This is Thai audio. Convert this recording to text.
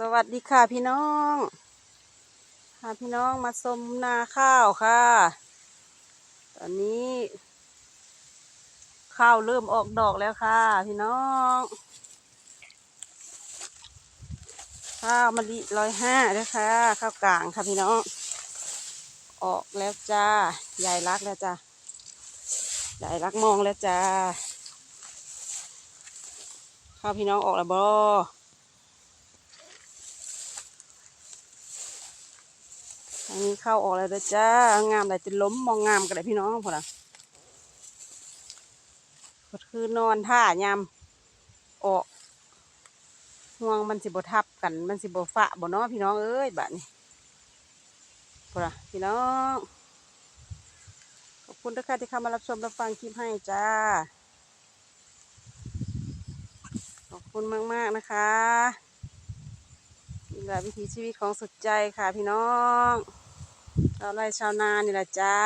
สวัสดีค่ะพี่น้องพาพี่น้องมาชมนาข้าวค่ะ ตอนนี้ ข้าวเริ่มออกดอกแล้วค่ะ พี่น้อง ข้าวมะลิร้อยห้าด้วยค่ะ ข้าวกลางค่ะพี่น้อง ออกแล้วจ้า ใหญ่รักแล้วจ้า ใหญ่รักมองแล้วจ้า ข้าวพี่น้องออกแล้วบ ทางนี้เข้าออกแล้วเด้จ้างามไหลจะล้มมองงามกันเลยพี่น้องพอนะก็คือนอนท่ายามออกห่วงมันสิบทับกันมันสิบฝะบ่เนาะพี่น้องเอ้ยบัดนี้พอนะพี่น้องขอบคุณทุกท่านที่เข้ามารับชมรับฟังคลิปให้จ้าขอบคุณมาก ๆ นะคะ นี่แหละวิถีชีวิตของสุดใจค่ะพี่น้องเราไร่ชาวนานี่แหละจ้า